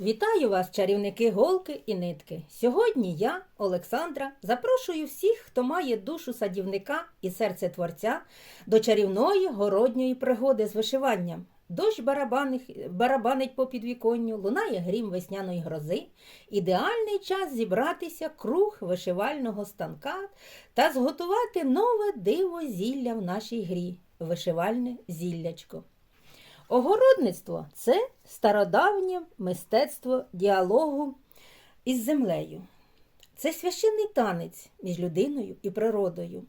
Вітаю вас, чарівники голки і нитки. Сьогодні я, Олександра, запрошую всіх, хто має душу садівника і серце творця, до чарівної городньої пригоди з вишиванням. Дощ барабанить, по підвіконню, лунає грім весняної грози. Ідеальний час зібратися круг вишивального станка та зготувати нове диво зілля в нашій грі вишивальне зіллячко. Огородництво це стародавнє мистецтво діалогу із землею. Це священний танець між людиною і природою,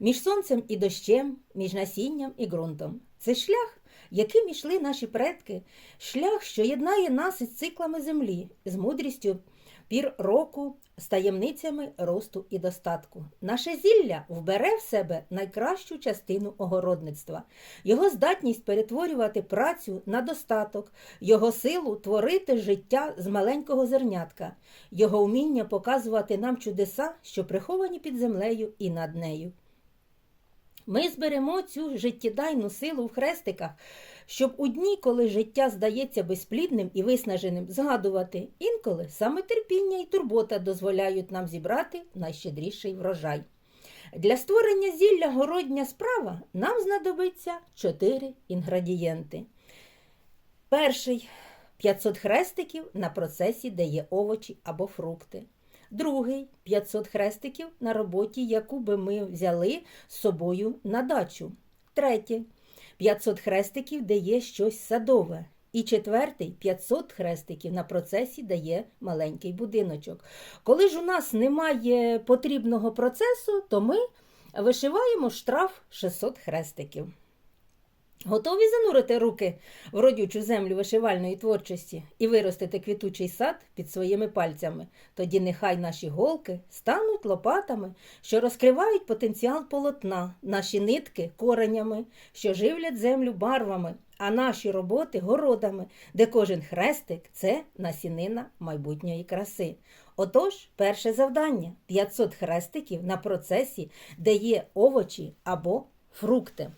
між сонцем і дощем, між насінням і ґрунтом. Це шлях, яким ішли наші предки, шлях, що єднає нас із циклами землі, з мудрістю пір року, з таємницями росту і достатку. Наше зілля вбере в себе найкращу частину огородництва, його здатність перетворювати працю на достаток, його силу творити життя з маленького зернятка, його вміння показувати нам чудеса, що приховані під землею і над нею. Ми зберемо цю життєдайну силу в хрестиках, щоб у дні, коли життя здається безплідним і виснаженим, згадувати, інколи саме терпіння і турбота дозволяють нам зібрати найщедріший врожай. Для створення зілля городня справа нам знадобиться чотири інгредієнти. Перший 500 хрестиків на процесі, де є овочі або фрукти. Другий 500 хрестиків на роботі, яку би ми взяли з собою на дачу. Третє 500 хрестиків, де є щось садове. І четвертий 500 хрестиків на процесі дає маленький будиночок. Коли ж у нас немає потрібного процесу, то ми вишиваємо штраф 600 хрестиків. Готові занурити руки в родючу землю вишивальної творчості і виростити квітучий сад під своїми пальцями. Тоді нехай наші голки стануть лопатами, що розкривають потенціал полотна, наші нитки коренями, що живлять землю барвами, а наші роботи городами, де кожен хрестик це насінина майбутньої краси. Отож, перше завдання 500 хрестиків на процесі, де є овочі або фрукти.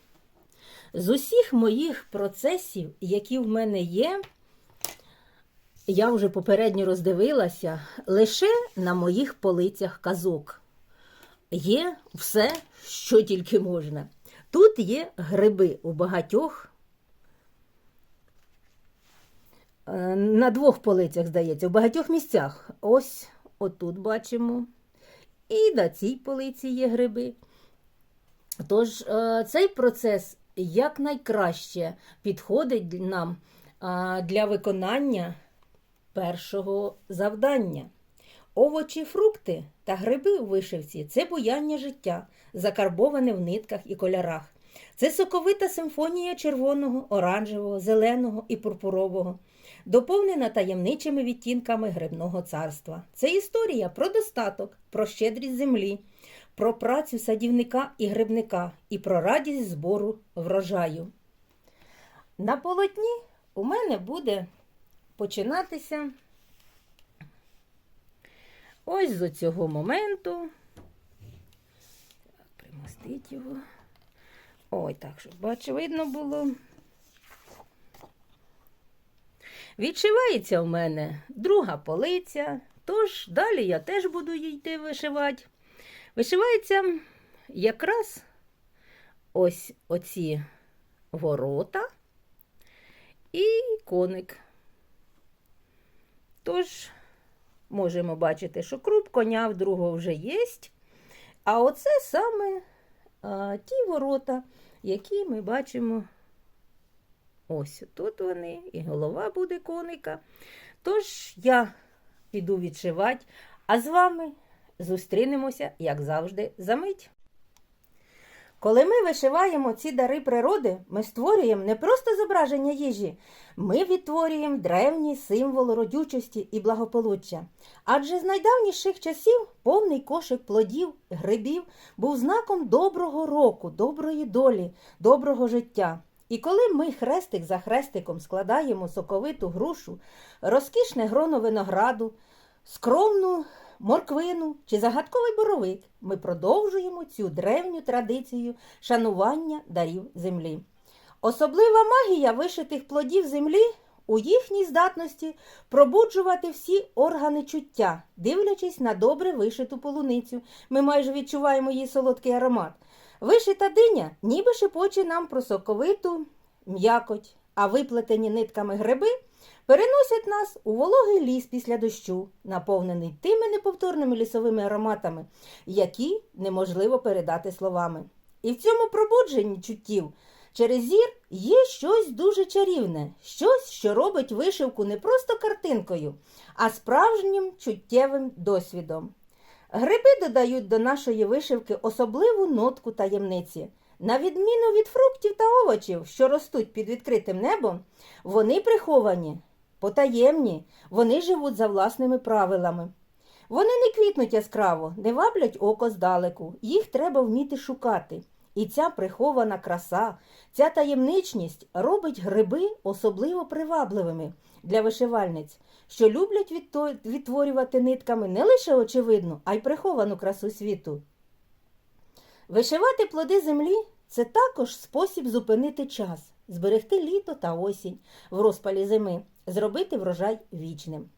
З усіх моїх процесів, які в мене є, я вже попередньо роздивилася, лише на моїх полицях казок. Є все, що тільки можна. Тут є гриби у багатьох. е, На двох полицях, здається, в багатьох місцях. Ось отут бачимо. І на цій полиці є гриби. Тож е, цей процес якнайкраще підходить нам для виконання першого завдання. Овочі, фрукти та гриби у вишивці це буяння життя, закарбоване в нитках і кольорах. Це соковита симфонія червоного, оранжевого, зеленого і пурпурового, доповнена таємничими відтінками грибного царства. Це історія про достаток, про щедрість землі, про працю садівника і грибника і про радість збору врожаю. На полотні у мене буде починатися ось з цього моменту. Примостить його. Ой, так, щоб бачу, видно було. Відшивається в мене друга полиця, тож далі я теж буду йти вишивати. Вишивається якраз ось оці ворота і коник. Тож, можемо бачити, що круп коня в другого вже є. А оце саме а, ті ворота, які ми бачимо. Ось тут вони, і голова буде коника. Тож я піду відшивати, а з вами зустрінемося, як завжди, за мить. Коли ми вишиваємо ці дари природи, ми створюємо не просто зображення їжі, ми відтворюємо древній символ родючості і благополуччя. Адже з найдавніших часів повний кошик плодів, грибів був знаком доброго року, доброї долі, доброго життя. І коли ми хрестик за хрестиком складаємо соковиту грушу, розкішне гроно винограду, скромну морквину чи загадковий боровик, ми продовжуємо цю древню традицію шанування дарів землі. Особлива магія вишитих плодів землі у їхній здатності пробуджувати всі органи чуття, дивлячись на добре вишиту полуницю. Ми майже відчуваємо її солодкий аромат. Вишита диня ніби шепоче нам про соковиту м'якоть, а виплетені нитками гриби переносять нас у вологий ліс після дощу, наповнений тими неповторними лісовими ароматами, які неможливо передати словами. І в цьому пробудженні чуттів через зір є щось дуже чарівне, щось, що робить вишивку не просто картинкою, а справжнім чуттєвим досвідом. Гриби додають до нашої вишивки особливу нотку таємниці. На відміну від фруктів та овочів, що ростуть під відкритим небом, вони приховані, потаємні, вони живуть за власними правилами. Вони не квітнуть яскраво, не ваблять око здалеку, їх треба вміти шукати. І ця прихована краса, ця таємничність робить гриби особливо привабливими для вишивальниць, що люблять відтворювати нитками не лише очевидну, а й приховану красу світу. Вишивати плоди землі це також спосіб зупинити час, зберегти літо та осінь в розпалі зими, зробити врожай вічним.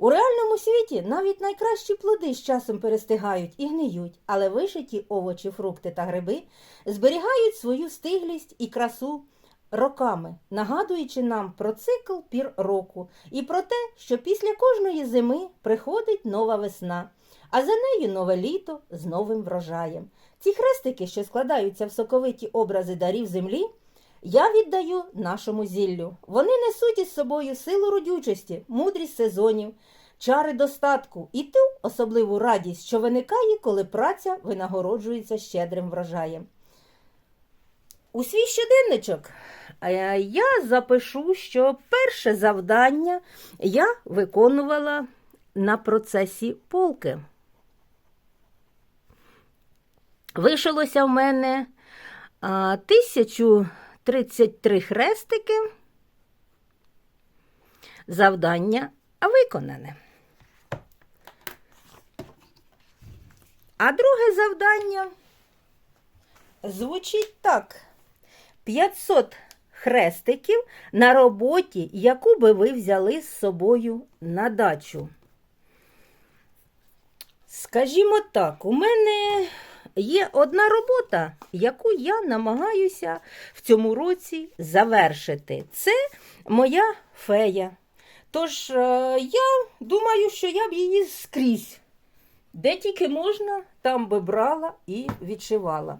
У реальному світі навіть найкращі плоди з часом перестигають і гниють, але вишиті овочі, фрукти та гриби зберігають свою стиглість і красу роками, нагадуючи нам про цикл пір року і про те, що після кожної зими приходить нова весна, а за нею нове літо з новим врожаєм. Ці хрестики, що складаються в соковиті образи дарів землі, я віддаю нашому зіллю. Вони несуть із собою силу родючості, мудрість сезонів, чари достатку і ту особливу радість, що виникає, коли праця винагороджується щедрим врожаєм. У свій щоденничок е, я запишу, що перше завдання я виконувала на процесі полки. Вишилося в мене. тисячу. 33 хрестики. Завдання виконане. А друге завдання звучить так: 500 хрестиків на роботі, яку би ви взяли з собою на дачу. Скажімо так, у мене є одна робота, яку я намагаюся в цьому році завершити. Це моя фея. Тож е, я думаю, що я б її скрізь, де тільки можна, там би брала і відшивала.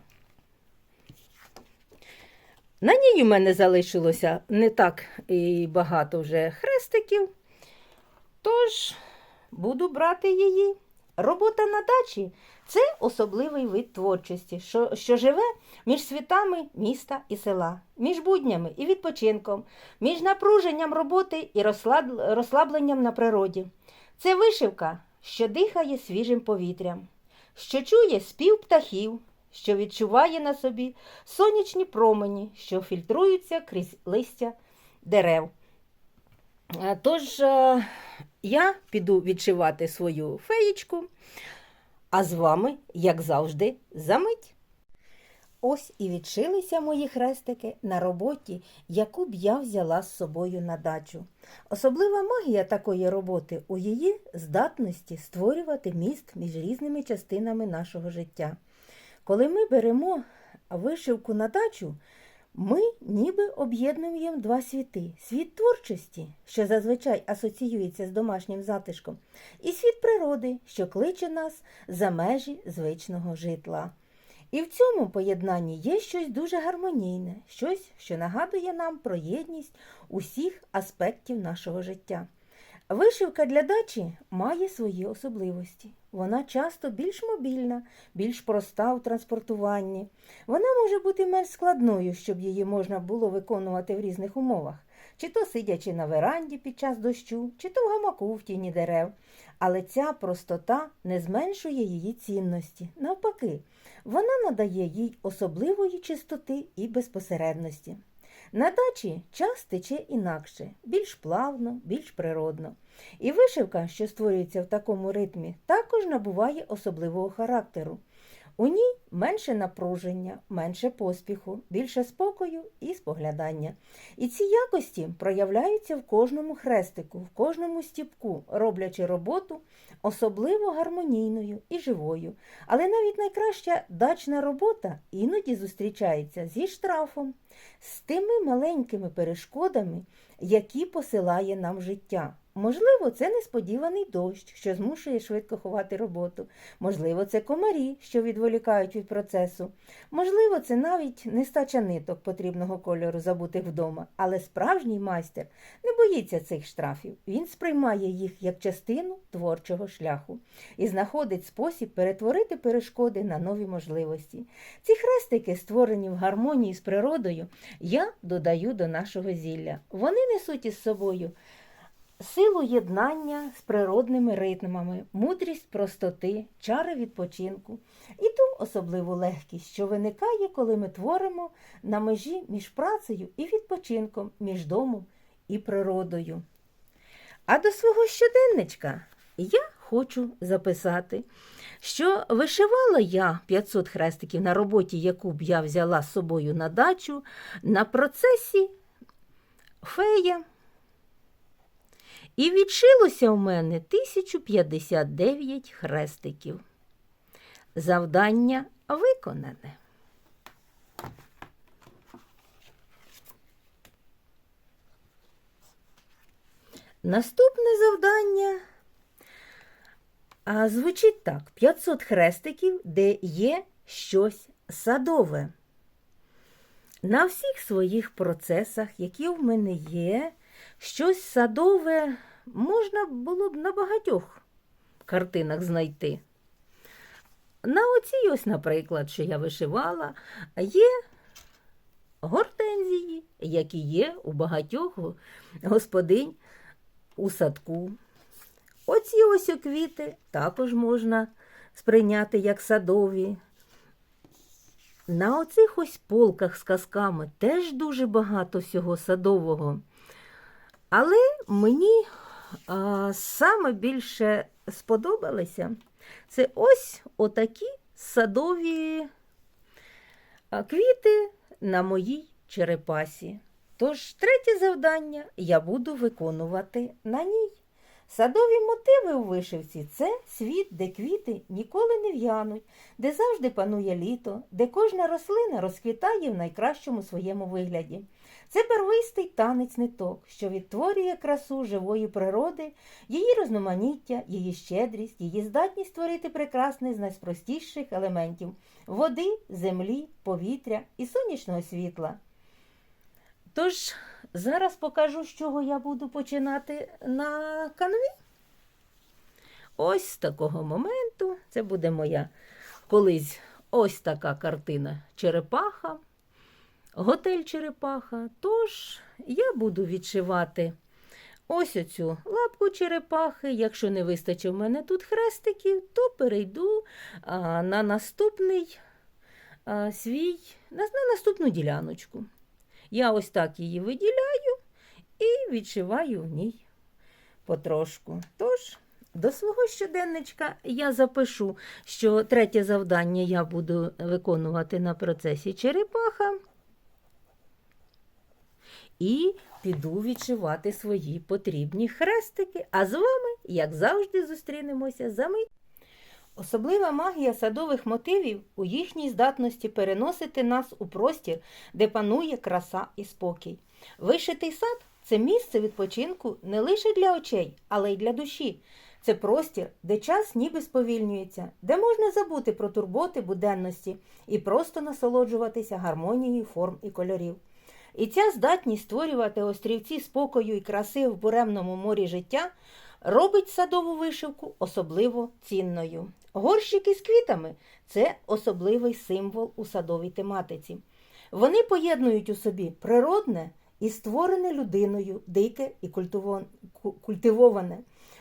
На ній у мене залишилося не так і багато вже хрестиків, тож буду брати її. Робота на дачі це особливий вид творчості, що, що живе між світами міста і села, між буднями і відпочинком, між напруженням роботи і розслабленням на природі. Це вишивка, що дихає свіжим повітрям, що чує спів птахів, що відчуває на собі сонячні промені, що фільтруються крізь листя дерев. Е, Тож е, я піду відшивати свою феєчку, а з вами, як завжди, за мить. Ось і відшилися мої хрестики на роботі, яку б я взяла з собою на дачу. Особлива магія такої роботи у її здатності створювати міст між різними частинами нашого життя. Коли ми беремо вишивку на дачу, ми ніби об'єднуємо два світи: світ творчості, що зазвичай асоціюється з домашнім затишком, і світ природи, що кличе нас за межі звичного житла. І в цьому поєднанні є щось дуже гармонійне, щось, що нагадує нам про єдність усіх аспектів нашого життя. Вишивка для дачі має свої особливості. Вона часто більш мобільна, більш проста у транспортуванні. Вона може бути менш складною, щоб її можна було виконувати в різних умовах, чи то сидячи на веранді під час дощу, чи то в гамаку в тіні дерев. Але ця простота не зменшує її цінності. Навпаки, вона надає їй особливої чистоти і безпосередності. На дачі час тече інакше, більш плавно, більш природно. І вишивка, що створюється в такому ритмі, також набуває особливого характеру. У ній менше напруження, менше поспіху, більше спокою і споглядання. І ці якості проявляються в кожному хрестику, в кожному стіпку, роблячи роботу особливо гармонійною і живою. Але навіть найкраща дачна робота іноді зустрічається зі штрафом, з тими маленькими перешкодами, які посилає нам життя. Можливо, це несподіваний дощ, що змушує швидко ховати роботу. Можливо, це комарі, що відволікають від процесу. Можливо, це навіть нестача ниток потрібного кольору забутих вдома. Але справжній майстер не боїться цих штрафів. Він сприймає їх як частину творчого шляху і знаходить спосіб перетворити перешкоди на нові можливості. Ці хрестики, створені в гармонії з природою, я додаю до нашого зілля. Вони несуть із собою силу єднання з природними ритмами, мудрість простоти, чари відпочинку і ту особливу легкість, що виникає, коли ми творимо на межі між працею і відпочинком, між домом і природою. А до свого щоденничка я хочу записати, що вишивала я 500 хрестиків на роботі, яку б я взяла з собою на дачу, на процесі фея. І відшилося в мене 1059 хрестиків. Завдання виконане. Наступне завдання а, звучить так: 500 хрестиків, де є щось садове. На всіх своїх процесах, які в мене є, щось садове можна було б на багатьох картинах знайти. На оцій ось, наприклад, що я вишивала, є гортензії, які є у багатьох господинь у садку. Оці ось квіти також можна сприйняти як садові. На оцих ось полках з казками теж дуже багато всього садового. Але мені саме більше сподобалися це ось отакі садові квіти на моїй черепасі. Тож третє завдання я буду виконувати на ній. Садові мотиви у вишивці це світ, де квіти ніколи не в'януть, де завжди панує літо, де кожна рослина розквітає в найкращому своєму вигляді. Це первистий танець ниток, що відтворює красу живої природи, її розноманіття, її щедрість, її здатність створити прекрасне з найпростіших елементів води, землі, повітря і сонячного світла. Тож, зараз покажу, з чого я буду починати на канві. Ось з такого моменту. Це буде моя колись ось така картина черепаха, готель черепаха. Тож я буду відшивати ось оцю лапку черепахи. Якщо не вистачить в мене тут хрестиків, то перейду а, на наступний а, свій, на, на наступну діляночку. Я ось так її виділяю і відшиваю в ній потрошку. Тож, до свого щоденничка я запишу, що третє завдання я буду виконувати на процесі черепаха. І піду відшивати свої потрібні хрестики. А з вами, як завжди, зустрінемося за мить. Особлива магія садових мотивів у їхній здатності переносити нас у простір, де панує краса і спокій. Вишитий сад це місце відпочинку не лише для очей, але й для душі. Це простір, де час ніби сповільнюється, де можна забути про турботи буденності і просто насолоджуватися гармонією форм і кольорів. І ця здатність створювати острівці спокою і краси в буремному морі життя робить садову вишивку особливо цінною. Горщики з квітами це особливий символ у садовій тематиці. Вони поєднують у собі природне і створене людиною, дике і культивоване.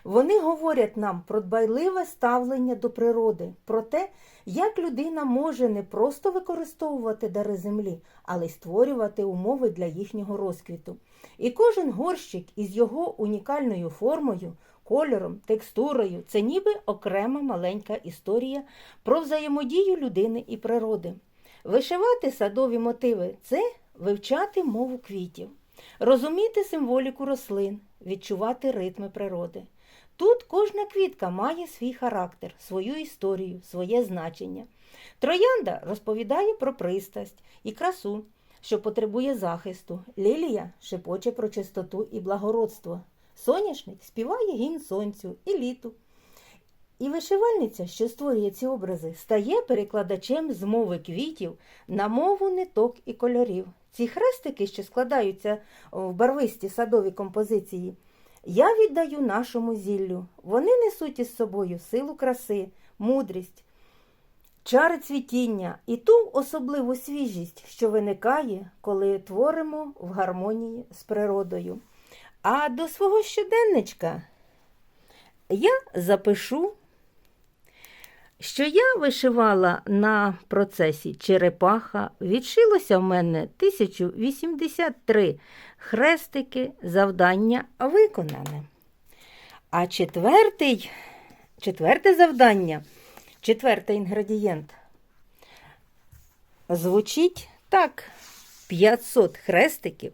Вони говорять нам про дбайливе ставлення до природи, про те, як людина може не просто використовувати дари землі, але й створювати умови для їхнього розквіту. І кожен горщик із його унікальною формою, кольором, текстурою це ніби окрема маленька історія про взаємодію людини і природи. Вишивати садові мотиви це вивчати мову квітів, розуміти символіку рослин, відчувати ритми природи. Тут кожна квітка має свій характер, свою історію, своє значення. Троянда розповідає про пристрасть і красу, що потребує захисту. Лілія шепоче про чистоту і благородство. Соняшник співає гімн сонцю і літу. І вишивальниця, що створює ці образи, стає перекладачем з мови квітів на мову ниток і кольорів. Ці хрестики, що складаються в барвисті садові композиції, я віддаю нашому зіллю. Вони несуть із собою силу краси, мудрість, чари цвітіння і ту особливу свіжість, що виникає, коли творимо в гармонії з природою. А до свого щоденничка я запишу, що я вишивала на процесі черепаха, відшилося в мене 1083 хрестики, завдання виконане. А четвертий, четверте завдання, четвертий інгредієнт звучить так: 500 хрестиків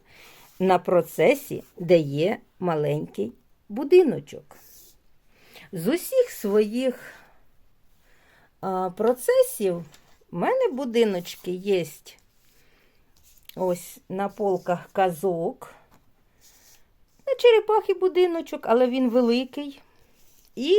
на процесі, де є маленький будиночок. З усіх своїх процесів в мене будиночки є ось на полках казок. На черепахи будиночок, але він великий. І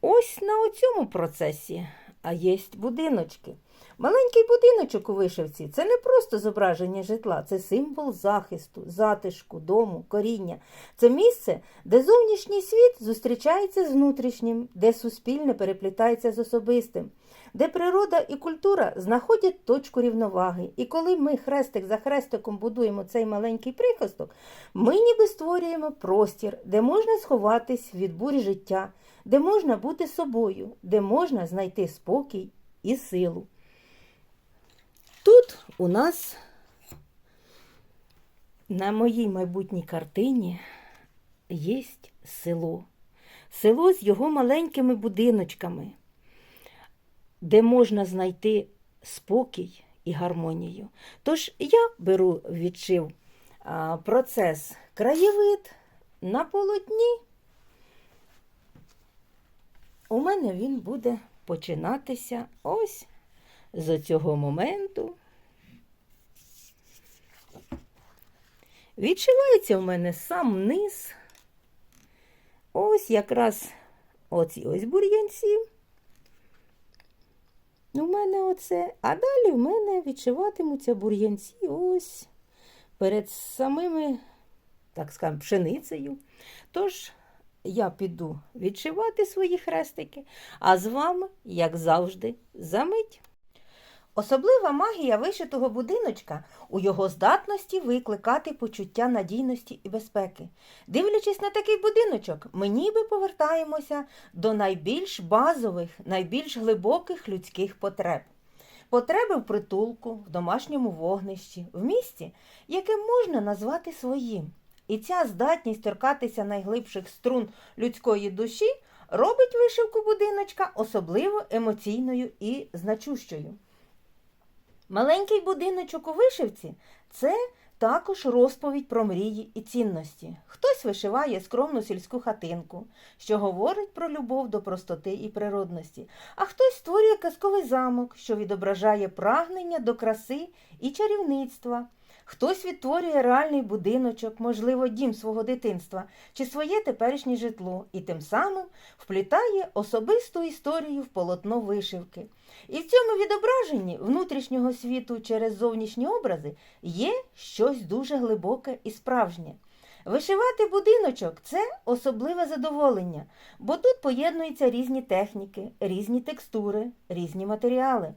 ось на цьому процесі, а є будиночки. Маленький будиночок у вишивці це не просто зображення житла, це символ захисту, затишку, дому, коріння. Це місце, де зовнішній світ зустрічається з внутрішнім, де суспільне переплітається з особистим, де природа і культура знаходять точку рівноваги. І коли ми хрестик за хрестиком будуємо цей маленький прихисток, ми ніби створюємо простір, де можна сховатись від бурі життя, де можна бути собою, де можна знайти спокій і силу. Тут у нас на моїй майбутній картині є село. Село з його маленькими будиночками, де можна знайти спокій і гармонію. Тож я беру відшив процес краєвид на полотні. У мене він буде починатися ось з цього моменту. Відшивається в мене сам низ. Ось якраз оці ось бур'янці. У мене оце. А далі в мене відшиватимуться бур'янці ось перед самими, так скажемо, пшеницею. Тож, я піду відшивати свої хрестики, а з вами, як завжди, замить. Особлива магія вишитого будиночка у його здатності викликати почуття надійності і безпеки. Дивлячись на такий будиночок, ми ніби повертаємося до найбільш базових, найбільш глибоких людських потреб. Потреби в притулку, в домашньому вогнищі, в місті, яке можна назвати своїм. І ця здатність торкатися найглибших струн людської душі робить вишивку будиночка особливо емоційною і значущою. Маленький будиночок у вишивці це також розповідь про мрії і цінності. Хтось вишиває скромну сільську хатинку, що говорить про любов до простоти і природності, а хтось створює казковий замок, що відображає прагнення до краси і чарівництва. Хтось відтворює реальний будиночок, можливо, дім свого дитинства чи своє теперішнє житло, і тим самим вплітає особисту історію в полотно вишивки. І в цьому відображенні внутрішнього світу через зовнішні образи є щось дуже глибоке і справжнє. Вишивати будиночок це особливе задоволення, бо тут поєднуються різні техніки, різні текстури, різні матеріали.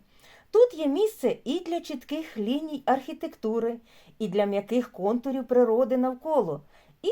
Тут є місце і для чітких ліній архітектури, і для м'яких контурів природи навколо, і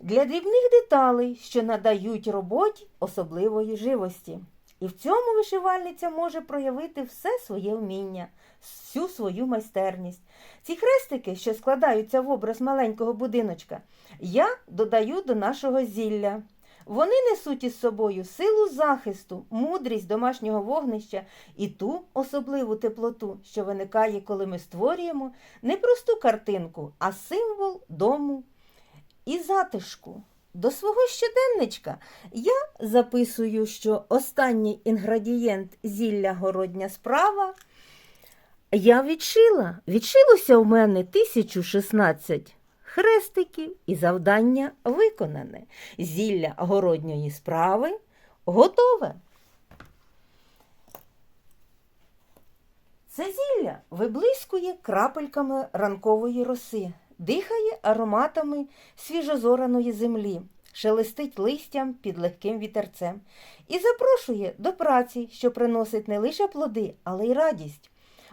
для дрібних деталей, що надають роботі особливої живості. І в цьому вишивальниця може проявити все своє вміння, всю свою майстерність. Ці хрестики, що складаються в образ маленького будиночка, я додаю до нашого зілля. Вони несуть із собою силу захисту, мудрість домашнього вогнища і ту особливу теплоту, що виникає, коли ми створюємо не просту картинку, а символ дому і затишку. До свого щоденничка я записую, що останній інгредієнт зілля городня справа я відшила. Відшилося у мене 1016 хрестиків і завдання виконане. Зілля городньої справи готове. Це зілля виблискує крапельками ранкової роси, дихає ароматами свіжозораної землі, шелестить листям під легким вітерцем і запрошує до праці, що приносить не лише плоди, але й радість.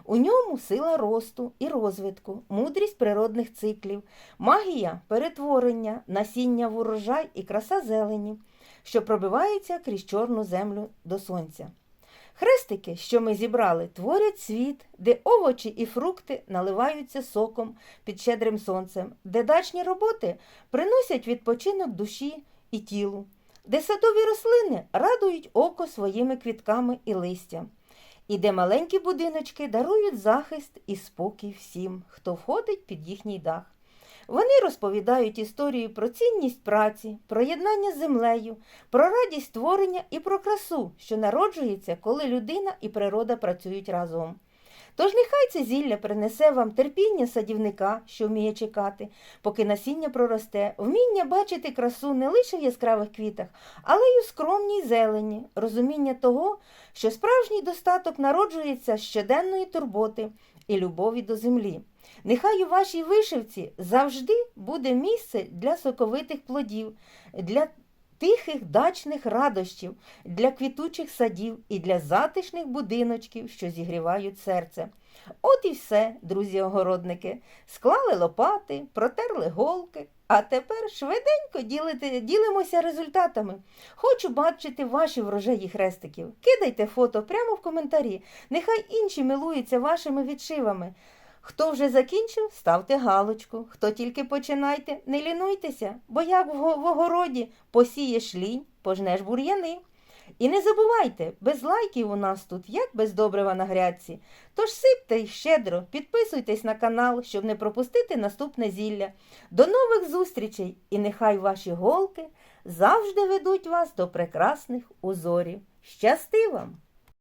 У ньому сила росту і розвитку, мудрість природних циклів, магія перетворення, насіння в урожай і краса зелені, що пробивається крізь чорну землю до сонця. Хрестики, що ми зібрали, творять світ, де овочі і фрукти наливаються соком під щедрим сонцем, де дачні роботи приносять відпочинок душі і тілу, де садові рослини радують око своїми квітками і листям, і де маленькі будиночки дарують захист і спокій всім, хто входить під їхній дах. Вони розповідають історію про цінність праці, про єднання з землею, про радість творення і про красу, що народжується, коли людина і природа працюють разом. Тож нехай це зілля принесе вам терпіння садівника, що вміє чекати, поки насіння проросте, вміння бачити красу не лише в яскравих квітах, але й у скромній зелені, розуміння того, що справжній достаток народжується щоденної турботи і любові до землі. Нехай у вашій вишивці завжди буде місце для соковитих плодів, для тихих дачних радощів, для квітучих садів і для затишних будиночків, що зігрівають серце. От і все, друзі-огородники. Склали лопати, протерли голки, а тепер швиденько ділите, ділимося результатами. Хочу бачити ваші врожаї хрестиків. Кидайте фото прямо в коментарі. Нехай інші милуються вашими відшивами. Хто вже закінчив, ставте галочку. Хто тільки починайте, не лінуйтеся, бо як в огороді посієш лінь, пожнеш бур'яни. І не забувайте, без лайків у нас тут, як без добрива на грядці. Тож сипте й щедро, підписуйтесь на канал, щоб не пропустити наступне зілля. До нових зустрічей! І нехай ваші голки завжди ведуть вас до прекрасних узорів. Щасти вам!